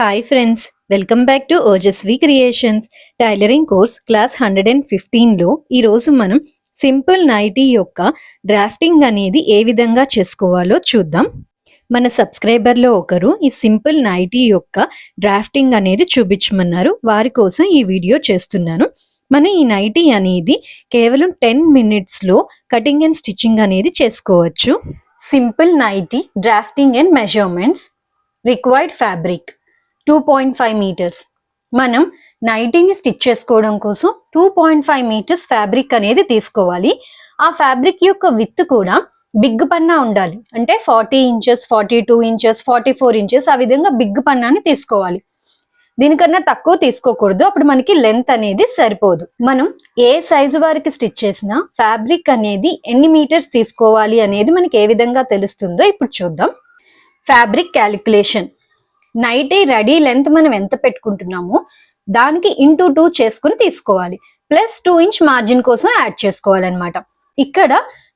Hi friends welcome back to Ojaswi creations tailoring course class hundred and ఫిఫ్టీన్లో ఈరోజు మనం simple nightie యొక్క drafting అనేది ఏ విధంగా చేసుకోవాలో చూద్దాం. మన సబ్స్క్రైబర్లో ఒకరు ఈ సింపుల్ నైటీ యొక్క డ్రాఫ్టింగ్ అనేది చూపించమన్నారు. వారి కోసం ఈ వీడియో చేస్తున్నాను. మన ఈ నైటీ అనేది కేవలం టెన్ మినిట్స్లో కటింగ్ అండ్ స్టిచ్చింగ్ అనేది చేసుకోవచ్చు. Simple nighty drafting and measurements required fabric two point five metres మనం నైటీని స్టిచ్ చేసుకోవడం కోసం two point five metres fabric అనేది తీసుకోవాలి. ఆ ఫ్యాబ్రిక్ యొక్క విత్ కూడా బిగ్ పన్నా ఉండాలి. అంటే forty inches forty two inches forty four inches ఆ విధంగా బిగ్ పన్నాని తీసుకోవాలి. దీనికన్నా తక్కువ తీసుకోకూడదు. అప్పుడు మనకి లెంత్ అనేది సరిపోదు. మనం ఏ సైజు వారికి స్టిచ్ చేసినా ఫ్యాబ్రిక్ అనేది ఎన్ని మీటర్స్ తీసుకోవాలి అనేది మనకి ఏ విధంగా తెలుస్తుందో ఇప్పుడు చూద్దాం. Fabric calculation nighty ready length మనం ఎంత పెట్టుకుంటున్నామో దానికి ఇంటూ టూ చేసుకుని తీసుకోవాలి. ప్లస్ టూ ఇంచ్ మార్జిన్ కోసం యాడ్ చేసుకోవాలన్నమాట. ఇక్కడ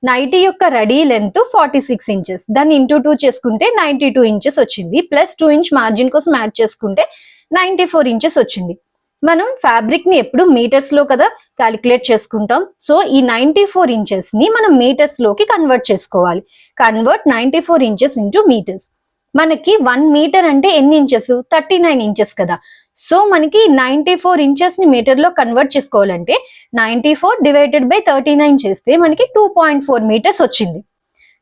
నైటీ యొక్క ready length forty six inches. దాన్ని ఇంటూ టూ చేసుకుంటే నైన్టీ టూ ఇంచెస్ వచ్చింది. ప్లస్ టూ ఇంచ్ మార్జిన్ కోసం యాడ్ చేసుకుంటే నైన్టీ ఫోర్ ఇంచెస్ వచ్చింది. మనం ఫ్యాబ్రిక్ని ఎప్పుడు మీటర్స్లో కదా క్యాలిక్యులేట్ చేసుకుంటాం. సో ఈ నైంటీ ఫోర్ ఇంచెస్ని మనం మీటర్స్లోకి కన్వర్ట్ చేసుకోవాలి. Convert ninety four inches into metres. మనకి వన్ మీటర్ అంటే ఎన్ని ఇంచెస్ థర్టీ నైన్ ఇంచెస్ కదా. సో మనకి నైంటీ ఫోర్ ఇంచెస్ని మీటర్లో కన్వర్ట్ చేసుకోవాలంటే ninety four divided by thirty nine చేస్తే మనకి టూ పాయింట్ ఫోర్ మీటర్స్ వచ్చింది.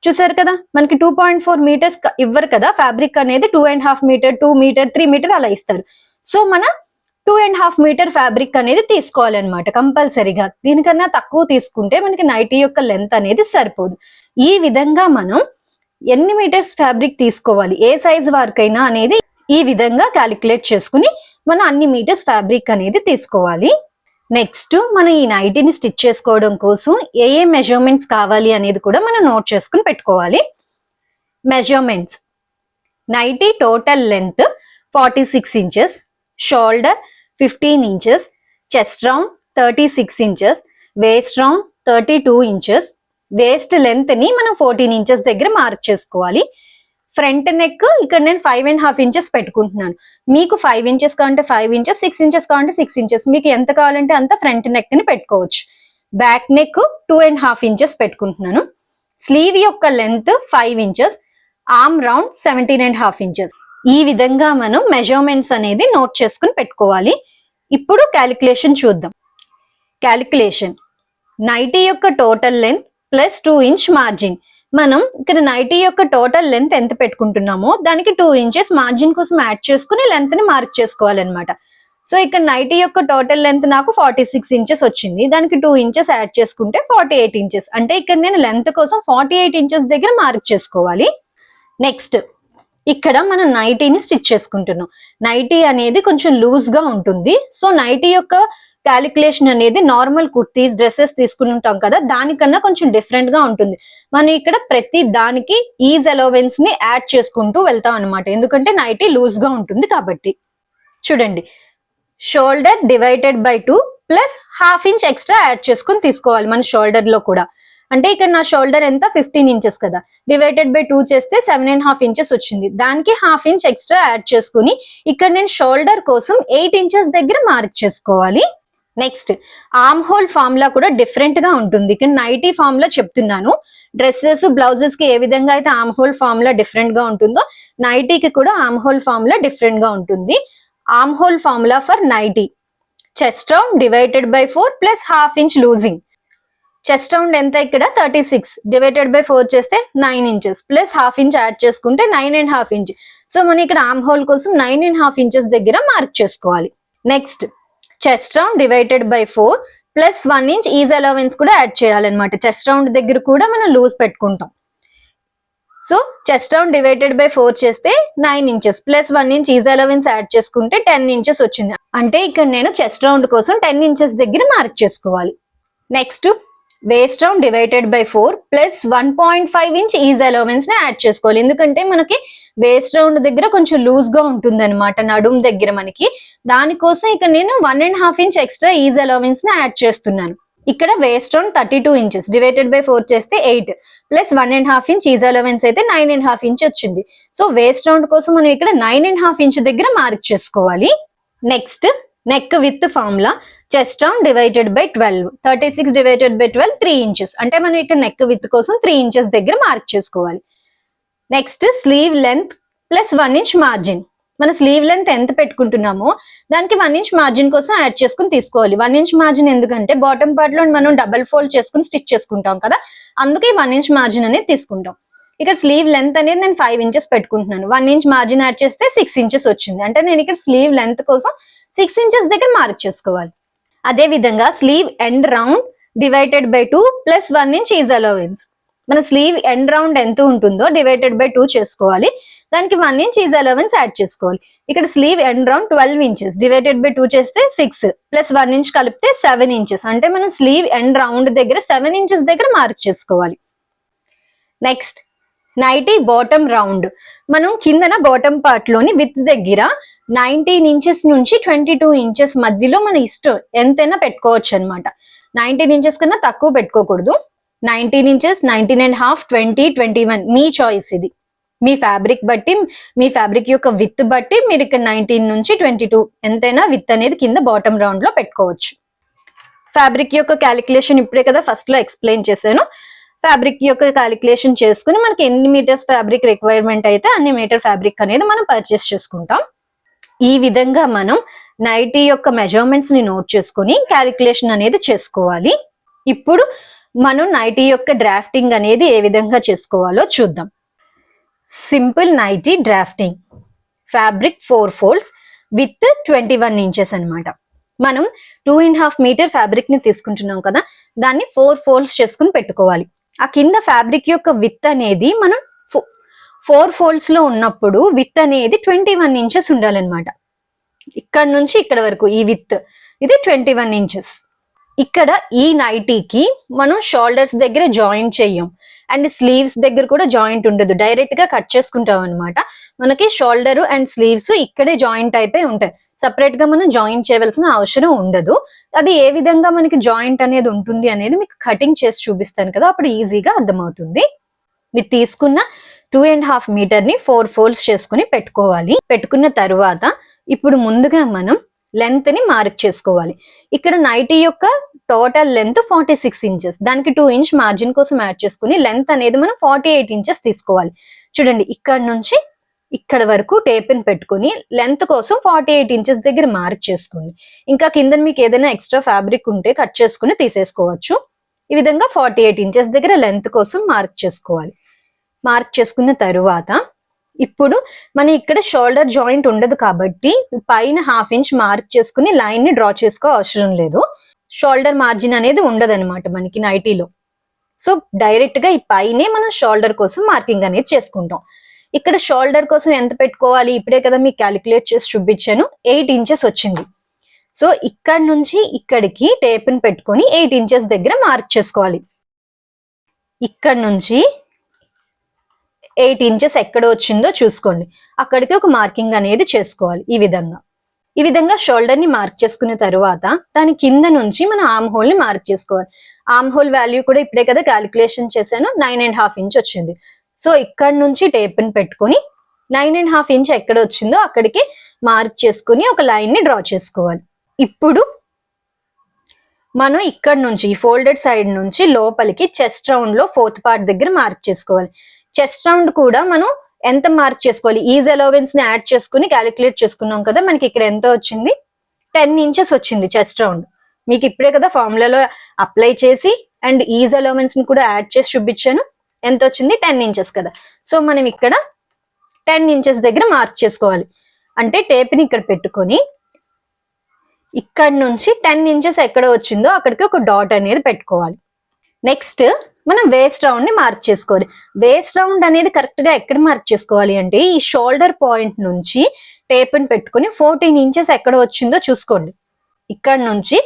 చూసారు కదా? మనకి టూ పాయింట్ ఫోర్ మీటర్స్ ఇవ్వరు కదా? ఫ్యాబ్రిక్ అనేది two and half metre two metre three metre అలా ఇస్తారు. సో మన two and half metre fabric అనేది తీసుకోవాలన్నమాట కంపల్సరీగా. దీనికన్నా తక్కువ తీసుకుంటే మనకి నైటీ యొక్క లెంత్ అనేది సరిపోదు. ఈ విధంగా మనం ఎన్ని మీటర్స్ ఫ్యాబ్రిక్ తీసుకోవాలి? ఏ సైజ్ వరకైనా అనేది ఈ విధంగా క్యాలిక్యులేట్ చేసుకుని మనం అన్ని మీటర్స్ ఫ్యాబ్రిక్ అనేది తీసుకోవాలి. నెక్స్ట్ మనం ఈ నైటీని స్టిచ్ చేసుకోవడం కోసం ఏ ఏ మెజర్మెంట్స్ కావాలి అనేది కూడా మనం నోట్ చేసుకుని పెట్టుకోవాలి. Measurements nighty total length forty six inches shoulder fifteen inches chest round thirty six inches waist round thirty two inches waist లెంత్ని మనం ఫోర్టీన్ ఇంచెస్ దగ్గర మార్క్ చేసుకోవాలి. ఫ్రంట్ నెక్ ఇక్కడ నేను ఫైవ్ అండ్ హాఫ్ ఇంచెస్ పెట్టుకుంటున్నాను. మీకు five inches కావాలంటే five inches six inches కావాలంటే six inches మీకు ఎంత కావాలంటే అంత ఫ్రంట్ నెక్ని పెట్టుకోవచ్చు. Back neck two and half inches పెట్టుకుంటున్నాను. స్లీవ్ యొక్క length five inches arm round seventeen and half inches ఈ విధంగా మనం మెజర్మెంట్స్ అనేది నోట్ చేసుకుని పెట్టుకోవాలి. ఇప్పుడు క్యాలిక్యులేషన్ చూద్దాం. క్యాలిక్యులేషన్ నైటీ యొక్క total length plus two inch margin. మనం ఇక్కడ నైటీ యొక్క టోటల్ లెంత్ ఎంత పెట్టుకుంటున్నామో దానికి టూ ఇంచెస్ మార్జిన్ కోసం యాడ్ చేసుకుని లెంత్ని మార్క్ చేసుకోవాలన్నమాట. సో ఇక్కడ నైటీ యొక్క టోటల్ లెంత్ నాకు ఫార్టీ సిక్స్ ఇంచెస్ వచ్చింది. దానికి టూ ఇంచెస్ యాడ్ చేసుకుంటే ఫార్టీ ఎయిట్ ఇంచెస్. అంటే ఇక్కడ నేను లెంత్ కోసం ఫార్టీ ఎయిట్ ఇంచెస్ దగ్గర మార్క్ చేసుకోవాలి. నెక్స్ట్ ఇక్కడ మనం నైటీని స్టిచ్ చేసుకుంటున్నాం. నైటీ అనేది కొంచెం లూజ్గా ఉంటుంది. సో నైటీ యొక్క క్యాలిక్యులేషన్ అనేది నార్మల్ కుర్తీస్ డ్రెస్సెస్ తీసుకుని ఉంటాం కదా దానికన్నా కొంచెం డిఫరెంట్గా ఉంటుంది. మనం ఇక్కడ ప్రతి దానికి ఈజ్ అలవెన్స్ని యాడ్ చేసుకుంటూ వెళ్తాం అనమాట ఎందుకంటే నైటీ లూజ్గా ఉంటుంది కాబట్టి. చూడండి. Shoulder divided by two plus half inch extra add చేసుకుని తీసుకోవాలి మన షోల్డర్లో కూడా. అంటే ఇక్కడ నా షోల్డర్ ఎంత? ఫిఫ్టీన్ ఇంచెస్ కదా. డివైడెడ్ బై టూ చేస్తే సెవెన్ అండ్ హాఫ్ ఇంచెస్ వచ్చింది. దానికి హాఫ్ ఇంచ్ ఎక్స్ట్రా యాడ్ చేసుకుని ఇక్కడ నేను షోల్డర్ కోసం ఎయిట్ ఇంచెస్ దగ్గర మార్క్ చేసుకోవాలి. నెక్స్ట్ ఆర్మ్ హోల్ ఫార్ములా కూడా డిఫరెంట్గా ఉంటుంది. ఇక్కడ నైటీ ఫార్ములా చెప్తున్నాను. డ్రెస్సెస్ బ్లౌజెస్కి ఏ విధంగా అయితే ఆమ్ హోల్ ఫార్ములా డిఫరెంట్గా ఉంటుందో నైటీకి కూడా ఆమ్ హోల్ ఫార్ములా డిఫరెంట్గా ఉంటుంది. Arm hole formula for nighty chest round divided by four plus half inch loosing chest round ఎంత ఇక్కడ? Thirty six divided by four చేస్తే nine inches plus half inch add చేసుకుంటే nine and half inch so మనం ఇక్కడ arm hole కోసం nine and half inches దగ్గర mark చేసుకోవాలి. Next chest round divided by four plus one inch ease allowance కూడా add చేయాలన్నమాట. Chest round దగ్గర కూడా మనం లూజ్ పెట్టుకుంటాం. So chest round divided by four చేస్తే nine inches plus one inch ease allowance add చేసుకుంటే టెన్ ఇంచెస్ వచ్చింది. అంటే ఇక్కడ నేను చెస్ట్ రౌండ్ కోసం టెన్ ఇంచెస్ దగ్గర మార్క్ చేసుకోవాలి. Next waist round divided by four plus one point five inch ease అలవెన్స్ని add చేసుకోవాలి. ఎందుకంటే మనకి వేస్ట్ రౌండ్ దగ్గర కొంచెం లూజ్గా ఉంటుంది అనమాట నడుం దగ్గర మనకి. దానికోసం ఇక్కడ నేను one and half inch extra ease అలవెన్స్ని add చేస్తున్నాను. ఇక్కడ waist round thirty two inches divided by four చేస్తే eight plus one and half inch ease allowance అయితే నైన్ అండ్ హాఫ్ ఇంచ్ వచ్చింది. సో వేస్ట్ రౌండ్ కోసం మనం ఇక్కడ నైన్ అండ్ హాఫ్ ఇంచ్ దగ్గర mark చేసుకోవాలి. Next neck width formula chest round divided by twelve thirty six divided by twelve three inches అంటే మనం ఇక్కడ నెక్ విత్ కోసం త్రీ ఇంచెస్ దగ్గర మార్క్ చేసుకోవాలి. Next sleeve length plus one inch margin మన sleeve length ఎంత పెట్టుకుంటున్నామో దానికి వన్ ఇంచ్ మార్జిన్ కోసం యాడ్ చేసుకుని తీసుకోవాలి. వన్ ఇంచ్ మార్జిన్ ఎందుకంటే బాటమ్ పార్ట్లో మనం డబల్ ఫోల్డ్ చేసుకుని స్టిచ్ చేసుకుంటాం కదా అందుకే వన్ ఇంచ్ మార్జిన్ అనేది తీసుకుంటాం. ఇక్కడ స్లీవ్ లెంత్ అనేది నేను ఫైవ్ ఇంచెస్ పెట్టుకుంటున్నాను. వన్ ఇంచ్ మార్జిన్ యాడ్ చేస్తే సిక్స్ ఇంచెస్ వచ్చింది. అంటే నేను ఇక్కడ స్లీవ్ లెంత్ కోసం సిక్స్ ఇంచెస్ దగ్గర మార్క్ చేసుకోవాలి. అదే విధంగా sleeve end round divided by two plus one inch ease allowance మన స్లీవ్ ఎండ్ రౌండ్ ఎంత ఉంటుందో డివైడెడ్ బై టూ చేసుకోవాలి. దానికి one inch ease allowance add చేసుకోవాలి. ఇక్కడ sleeve end round twelve inches divided by two చేస్తే సిక్స్ ప్లస్ వన్ ఇంచ్ కలిపితే seven inches అంటే మనం స్లీవ్ ఎండ్ రౌండ్ దగ్గర సెవెన్ ఇంచెస్ దగ్గర మార్క్ చేసుకోవాలి. నెక్స్ట్ నైటీ బాటమ్ రౌండ్ మనం కిందన బాటమ్ పార్ట్లోని విత్ దగ్గర నైన్టీన్ ఇంచెస్ నుంచి ట్వంటీ టూ ఇంచెస్ మధ్యలో మన ఇష్టం ఎంతైనా పెట్టుకోవచ్చు అనమాట నైన్టీన్ ఇంచెస్ కన్నా తక్కువ పెట్టుకోకూడదు. Nineteen inches nineteen and half twenty twenty one. Me choice ఇది. మీ ఫ్యాబ్రిక్ బట్టి మీ ఫ్యాబ్రిక్ యొక్క విత్ బట్టి మీరు ఇక్కడ నైన్టీన్ నుంచి ట్వంటీ టూ ఎంతైనా విత్ అనేది కింద బాటమ్ రౌండ్లో పెట్టుకోవచ్చు. ఫ్యాబ్రిక్ యొక్క క్యాలిక్యులేషన్ ఇప్పుడే కదా ఫస్ట్లో ఎక్స్ప్లెయిన్ చేశాను. ఫ్యాబ్రిక్ యొక్క క్యాలిక్యులేషన్ చేసుకుని మనకి ఎన్ని మీటర్స్ ఫ్యాబ్రిక్ రిక్వైర్మెంట్ అయితే అన్ని మీటర్ ఫ్యాబ్రిక్ అనేది మనం పర్చేస్ చేసుకుంటాం. ఈ విధంగా మనం నైటీ యొక్క మెజర్మెంట్స్ని నోట్ చేసుకుని క్యాలిక్యులేషన్ అనేది చేసుకోవాలి. ఇప్పుడు మనం నైటీ యొక్క డ్రాఫ్టింగ్ అనేది ఏ విధంగా చేసుకోవాలో చూద్దాం. Simple nighty drafting. Fabric four folds with twenty one inches అనమాట మనం టూ అండ్ హాఫ్ మీటర్ ఫ్యాబ్రిక్ని తీసుకుంటున్నాం కదా దాన్ని ఫోర్ ఫోల్డ్స్ చేసుకుని పెట్టుకోవాలి. ఆ కింద ఫ్యాబ్రిక్ యొక్క విత్ అనేది మనం ఫోర్ ఫోల్డ్స్లో ఉన్నప్పుడు విత్ అనేది ట్వంటీ వన్ ఇంచెస్ ఉండాలన్నమాట. ఇక్కడ నుంచి ఇక్కడ వరకు ఈ విత్ ఇది ట్వంటీ వన్ ఇంచెస్ ఇక్కడ ఈ నైటీకి మనం షోల్డర్స్ దగ్గర జాయింట్ చెయ్యం. అండ్ స్లీవ్స్ దగ్గర కూడా జాయింట్ ఉండదు. డైరెక్ట్గా కట్ చేసుకుంటాం అనమాట మనకి షోల్డర్ అండ్ స్లీవ్స్ ఇక్కడే జాయింట్ అయిపోయి ఉంటాయి. సపరేట్గా మనం జాయింట్ చేయవలసిన అవసరం ఉండదు. అది ఏ విధంగా మనకి జాయింట్ అనేది ఉంటుంది అనేది మీకు కటింగ్ చేసి చూపిస్తాను కదా. అప్పుడు ఈజీగా అర్థమవుతుంది. మీరు తీసుకున్న టూ అండ్ హాఫ్ మీటర్ని ఫోర్ ఫోల్డ్స్ చేసుకుని పెట్టుకోవాలి. పెట్టుకున్న తర్వాత ఇప్పుడు ముందుగా మనం లెంత్ని మార్క్ చేసుకోవాలి. ఇక్కడ నైటీ యొక్క total length forty six inches దానికి టూ ఇంచ్ మార్జిన్ కోసం యాడ్ చేసుకుని లెంత్ అనేది మనం ఫార్టీ ఎయిట్ ఇంచెస్ తీసుకోవాలి. చూడండి ఇక్కడ నుంచి ఇక్కడ వరకు టేప్ని పెట్టుకుని లెంత్ కోసం ఫార్టీ ఎయిట్ ఇంచెస్ దగ్గర మార్క్ చేసుకోండి. ఇంకా కింద మీకు ఏదైనా ఎక్స్ట్రా ఫ్యాబ్రిక్ ఉంటే కట్ చేసుకుని తీసేసుకోవచ్చు. ఈ విధంగా ఫార్టీ ఎయిట్ ఇంచెస్ దగ్గర లెంత్ కోసం మార్క్ చేసుకోవాలి. మార్క్ చేసుకున్న తరువాత ఇప్పుడు మన ఇక్కడ షోల్డర్ జాయింట్ ఉండదు కాబట్టి పైన హాఫ్ ఇంచ్ మార్క్ చేసుకుని లైన్ని డ్రా చేసుకో అవసరం లేదు. షోల్డర్ మార్జిన్ అనేది ఉండదు అనమాట మనకి నైటీలో సో డైరెక్ట్గా ఈ పైనే మనం షోల్డర్ కోసం మార్కింగ్ అనేది చేసుకుంటాం. ఇక్కడ షోల్డర్ కోసం ఎంత పెట్టుకోవాలి? ఇప్పుడే కదా మీకు క్యాలిక్యులేట్ చేసి చూపించాను. ఎయిట్ ఇంచెస్ వచ్చింది. సో ఇక్కడ నుంచి ఇక్కడికి టేప్ని పెట్టుకొని ఎయిట్ ఇంచెస్ దగ్గర మార్క్ చేసుకోవాలి. ఇక్కడ నుంచి ఎయిట్ ఇంచెస్ ఎక్కడ వచ్చిందో చూసుకోండి. అక్కడికి ఒక మార్కింగ్ అనేది చేసుకోవాలి ఈ విధంగా. ఈ విధంగా షోల్డర్ని మార్క్ చేసుకున్న తర్వాత దాని కింద నుంచి మన ఆమ్ హోల్ని మార్క్ చేసుకోవాలి. ఆమ్ హోల్ వాల్యూ కూడా ఇప్పుడే కదా క్యాలిక్యులేషన్ చేశాను. నైన్ అండ్ హాఫ్ ఇంచ్ వచ్చింది. సో ఇక్కడ నుంచి టేప్ని ని పెట్టుకొని నైన్ అండ్ హాఫ్ ఇంచ్ ఎక్కడ వచ్చిందో అక్కడికి మార్క్ చేసుకుని ఒక లైన్ని డ్రా చేసుకోవాలి. ఇప్పుడు మనం ఇక్కడ నుంచి ఈ ఫోల్డెడ్ సైడ్ నుంచి లోపలికి చెస్ట్ రౌండ్లో ఫోర్త్ పార్ట్ దగ్గర మార్క్ చేసుకోవాలి. చెస్ట్ రౌండ్ కూడా మనం ఎంత మార్క్ చేసుకోవాలి? ఈజ్ అలవెన్స్ని యాడ్ చేసుకుని క్యాలిక్యులేట్ చేసుకున్నాం కదా మనకి ఇక్కడ ఎంత వచ్చింది? టెన్ ఇంచెస్ వచ్చింది చెస్ట్ రౌండ్. మీకు ఇప్పుడే కదా ఫార్ములాలో అప్లై చేసి అండ్ ఈజ్ అలవెన్స్ని కూడా యాడ్ చేసి చూపించాను. ఎంత వచ్చింది? టెన్ ఇంచెస్ కదా. సో మనం ఇక్కడ టెన్ ఇంచెస్ దగ్గర మార్క్ చేసుకోవాలి. అంటే టేప్ని ఇక్కడ పెట్టుకొని ఇక్కడ నుంచి టెన్ ఇంచెస్ ఎక్కడ వచ్చిందో అక్కడికి ఒక డాట్ అనేది పెట్టుకోవాలి. నెక్స్ట్ మనం వేస్ట్ రౌండ్ని మార్క్ చేసుకోవాలి. వేస్ట్ రౌండ్ అనేది కరెక్ట్గా ఎక్కడ మార్క్ చేసుకోవాలి అంటే ఈ షోల్డర్ పాయింట్ నుంచి టేప్ని పెట్టుకుని ఫోర్టీన్ ఇంచెస్ ఎక్కడ వచ్చిందో చూసుకోండి. ఇక్కడ నుంచి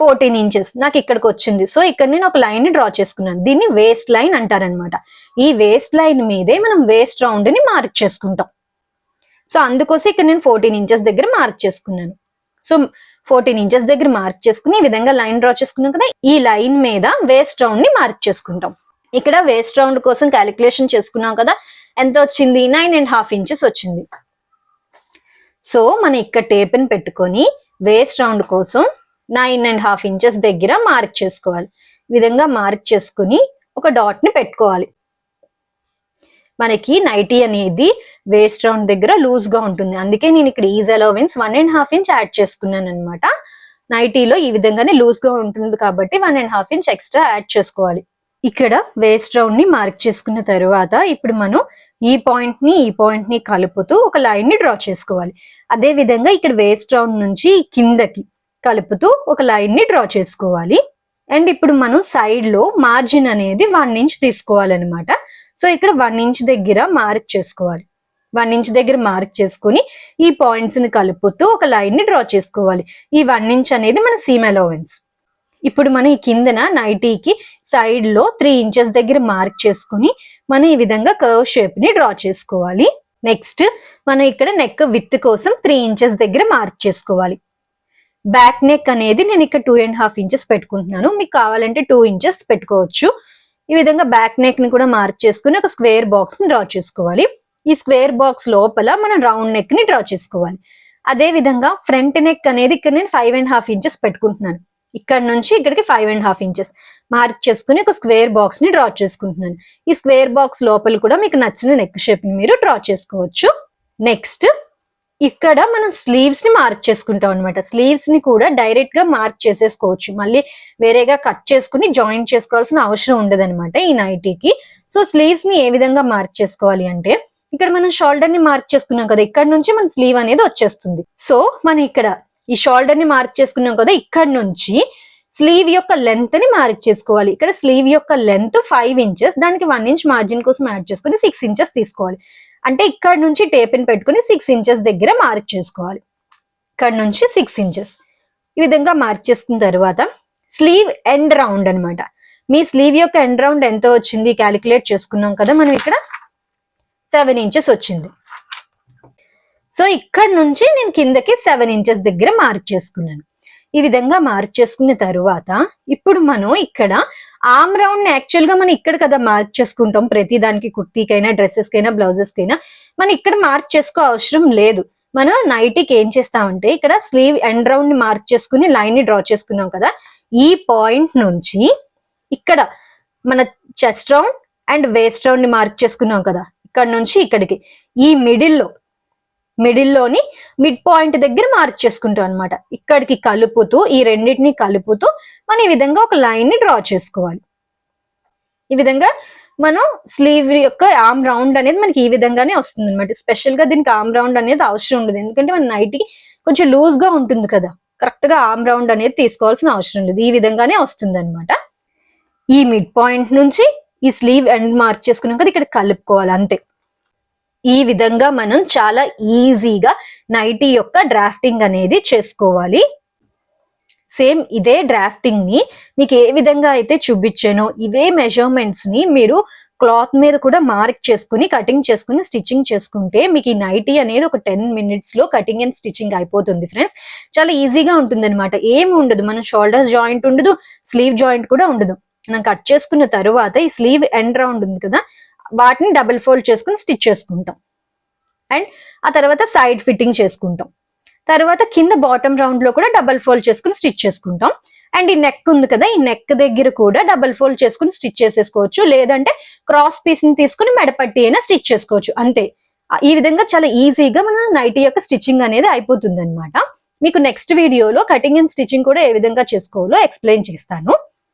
ఫోర్టీన్ ఇంచెస్ నాకు ఇక్కడికి వచ్చింది. సో ఇక్కడ నేను ఒక లైన్ డ్రా చేసుకున్నాను. దీన్ని వేస్ట్ లైన్ అంటారనమాట ఈ వేస్ట్ లైన్ మీదే మనం వేస్ట్ రౌండ్ని మార్క్ చేసుకుంటాం. సో అందుకోసం ఇక్కడ నేను ఫోర్టీన్ ఇంచెస్ దగ్గర మార్క్ చేసుకున్నాను. సో ఫోర్టీన్ ఇంచెస్ దగ్గర మార్క్ చేసుకుని ఈ విధంగా లైన్ డ్రా చేసుకున్నాం కదా ఈ లైన్ మీద వేస్ట్ రౌండ్ని మార్క్ చేసుకుంటాం. ఇక్కడ వేస్ట్ రౌండ్ కోసం క్యాలిక్యులేషన్ చేసుకున్నాం కదా ఎంత వచ్చింది? నైన్ అండ్ హాఫ్ ఇంచెస్ వచ్చింది. సో మనం ఇక్కడ టేప్ని పెట్టుకొని వేస్ట్ రౌండ్ కోసం నైన్ అండ్ హాఫ్ ఇంచెస్ దగ్గర మార్క్ చేసుకోవాలి. విధంగా మార్క్ చేసుకుని ఒక డాట్ని పెట్టుకోవాలి. మనకి నైటీ అనేది వేస్ట్ రౌండ్ దగ్గర లూజ్గా ఉంటుంది. అందుకే నేను ఇక్కడ ease allowance one and half inch add చేసుకున్నాను అనమాట నైటీలో ఈ విధంగానే లూజ్గా ఉంటుంది కాబట్టి one and half inch extra add చేసుకోవాలి. ఇక్కడ వేస్ట్ రౌండ్ని మార్క్ చేసుకున్న తర్వాత ఇప్పుడు మనం ఈ పాయింట్ని ఈ పాయింట్ని కలుపుతూ ఒక లైన్ని డ్రా చేసుకోవాలి. అదే విధంగా ఇక్కడ వేస్ట్ రౌండ్ నుంచి కిందకి కలుపుతూ ఒక లైన్ని డ్రా చేసుకోవాలి. అండ్ ఇప్పుడు మనం సైడ్లో మార్జిన్ అనేది వన్ ఇంచ్ తీసుకోవాలన్నమాట. సో ఇక్కడ వన్ ఇంచ్ దగ్గర మార్క్ చేసుకోవాలి. వన్ ఇంచ్ దగ్గర మార్క్ చేసుకుని ఈ పాయింట్స్ని కలుపుతూ ఒక లైన్ని డ్రా చేసుకోవాలి. ఈ వన్ ఇంచ్ అనేది మన సీమ్ అలవెన్స్ ఇప్పుడు మనం ఈ కిందన నైటీకి సైడ్లో త్రీ ఇంచెస్ దగ్గర మార్క్ చేసుకుని మనం ఈ విధంగా కర్వ్ షేప్ని డ్రా చేసుకోవాలి. నెక్స్ట్ మనం ఇక్కడ నెక్ విత్ కోసం త్రీ ఇంచెస్ దగ్గర మార్క్ చేసుకోవాలి. బ్యాక్ నెక్ అనేది నేను ఇక్కడ టూ అండ్ హాఫ్ ఇంచెస్ పెట్టుకుంటున్నాను. మీకు కావాలంటే టూ ఇంచెస్ పెట్టుకోవచ్చు. ఈ విధంగా బ్యాక్ నెక్ని కూడా మార్క్ చేసుకుని ఒక స్క్వేర్ బాక్స్ని డ్రా చేసుకోవాలి. ఈ స్క్వేర్ బాక్స్ లోపల మనం రౌండ్ నెక్ని డ్రా చేసుకోవాలి. అదే విధంగా ఫ్రంట్ నెక్ అనేది ఇక్కడ నేను ఫైవ్ అండ్ హాఫ్ ఇంచెస్ పెట్టుకుంటున్నాను. ఇక్కడ నుంచి ఇక్కడికి five and half inches mark చేసుకుని ఒక స్క్వేర్ బాక్స్ని డ్రా చేసుకుంటున్నాను. ఈ స్క్వేర్ బాక్స్ లోపల కూడా మీకు నచ్చిన నెక్ షేప్ని మీరు డ్రా చేసుకోవచ్చు. నెక్స్ట్ ఇక్కడ మనం స్లీవ్స్ని మార్క్ చేసుకుంటాం అనమాట స్లీవ్స్ని కూడా డైరెక్ట్గా మార్క్ చేసేసుకోవచ్చు. మళ్ళీ వేరేగా కట్ చేసుకుని జాయిన్ చేసుకోవాల్సిన అవసరం ఉండదు అనమాట ఈ నైటీకి సో స్లీవ్స్ని ఏ విధంగా మార్క్ చేసుకోవాలి అంటే ఇక్కడ మనం షోల్డర్ని మార్క్ చేసుకున్నాం కదా ఇక్కడ నుంచి మన స్లీవ్ అనేది వచ్చేస్తుంది. సో మనం ఇక్కడ ఈ షోల్డర్ని మార్క్ చేసుకున్నాం కదా ఇక్కడ నుంచి స్లీవ్ యొక్క లెంత్ని మార్క్ చేసుకోవాలి. ఇక్కడ స్లీవ్ యొక్క లెంత్ ఫైవ్ ఇంచెస్ దానికి వన్ ఇంచ్ మార్జిన్ కోసం యాడ్ చేసుకుని సిక్స్ ఇంచెస్ తీసుకోవాలి. అంటే ఇక్కడ నుంచి టేప్ని పెట్టుకుని సిక్స్ ఇంచెస్ దగ్గర మార్క్ చేసుకోవాలి. ఇక్కడ నుంచి సిక్స్ ఇంచెస్ ఈ విధంగా మార్క్ చేసుకున్న తర్వాత స్లీవ్ ఎండ్ రౌండ్ అన్నమాట. మీ స్లీవ్ యొక్క ఎండ్ రౌండ్ ఎంత వచ్చింది క్యాలిక్యులేట్ చేసుకున్నాం కదా మనం ఇక్కడ? సెవెన్ ఇంచెస్ వచ్చింది. సో ఇక్కడ నుంచి నేను కిందకి సెవెన్ ఇంచెస్ దగ్గర మార్క్ చేసుకున్నాను. ఈ విధంగా మార్క్ చేసుకున్న తరువాత ఇప్పుడు మనం ఇక్కడ ఆమ్ రౌండ్ యాక్చువల్గా మనం ఇక్కడ కదా మార్క్ చేసుకుంటాం. ప్రతి దానికి కుర్తీకైనా డ్రెస్సెస్ కైనా బ్లౌజెస్ కైనా మనం ఇక్కడ మార్క్ చేసుకో అవసరం లేదు. మనం నైటీకి ఏం చేస్తామంటే ఇక్కడ స్లీవ్ ఎండ్ రౌండ్ని మార్క్ చేసుకుని లైన్ని డ్రా చేసుకున్నాం కదా. ఈ పాయింట్ నుంచి ఇక్కడ మన చెస్ట్ రౌండ్ అండ్ వేస్ట్ రౌండ్ని మార్క్ చేసుకున్నాం కదా. ఇక్కడ నుంచి ఇక్కడికి. ఈ మిడిల్లో మిడిల్లోని మిడ్ పాయింట్ దగ్గర మార్క్ చేసుకుంటాం అనమాట ఇక్కడికి కలుపుతూ ఈ రెండింటిని కలుపుతూ మనం ఈ విధంగా ఒక లైన్ని డ్రా చేసుకోవాలి. ఈ విధంగా మనం స్లీవ్ యొక్క ఆమ్ రౌండ్ అనేది మనకి ఈ విధంగానే వస్తుంది అనమాట స్పెషల్గా దీనికి ఆమ్ రౌండ్ అనేది అవసరం ఉండదు. ఎందుకంటే మన నైట్కి కొంచెం లూజ్గా ఉంటుంది కదా. కరెక్ట్గా ఆమ్ రౌండ్ అనేది తీసుకోవాల్సిన అవసరం లేదు. ఈ విధంగానే వస్తుంది అనమాట ఈ మిడ్ పాయింట్ నుంచి ఈ స్లీవ్ ఎండ్ మార్క్ చేసుకున్నాం కదా ఇక్కడ కలుపుకోవాలి అంతే. ఈ విధంగా మనం చాలా ఈజీగా నైటీ యొక్క డ్రాఫ్టింగ్ అనేది చేసుకోవాలి. సేమ్ ఇదే డ్రాఫ్టింగ్ని మీకు ఏ విధంగా అయితే చూపించానో ఇవే మెజర్మెంట్స్ని మీరు క్లాత్ మీద కూడా మార్క్ చేసుకుని కటింగ్ చేసుకుని స్టిచ్చింగ్ చేసుకుంటే మీకు ఈ నైటీ అనేది ఒక టెన్ మినిట్స్లో కటింగ్ అండ్ స్టిచ్చింగ్ అయిపోతుంది ఫ్రెండ్స్. చాలా ఈజీగా ఉంటుంది అనమాట ఏం ఉండదు. మన షోల్డర్స్ జాయింట్ ఉండదు స్లీవ్ జాయింట్ కూడా ఉండదు. మనం కట్ చేసుకున్న తర్వాత ఈ స్లీవ్ ఎండ్ రౌండ్ ఉంది కదా వాటిని డబుల్ ఫోల్డ్ చేసుకుని స్టిచ్ చేసుకుంటాం. అండ్ ఆ తర్వాత సైడ్ ఫిట్టింగ్ చేసుకుంటాం. తర్వాత కింద బాటమ్ రౌండ్లో కూడా డబల్ ఫోల్డ్ చేసుకుని స్టిచ్ చేసుకుంటాం. అండ్ ఈ నెక్ ఉంది కదా ఈ నెక్ దగ్గర కూడా డబల్ ఫోల్డ్ చేసుకుని స్టిచ్ చేసేసుకోవచ్చు. లేదంటే క్రాస్ పీస్ని తీసుకుని మెడపట్టి అయినా స్టిచ్ చేసుకోవచ్చు. అంతే. ఈ విధంగా చాలా ఈజీగా మన నైటీ యొక్క స్టిచ్చింగ్ అనేది అయిపోతుంది అనమాట మీకు నెక్స్ట్ వీడియోలో కటింగ్ అండ్ స్టిచ్చింగ్ కూడా ఏ విధంగా చేసుకోవాలో ఎక్స్ప్లెయిన్ చేస్తాను.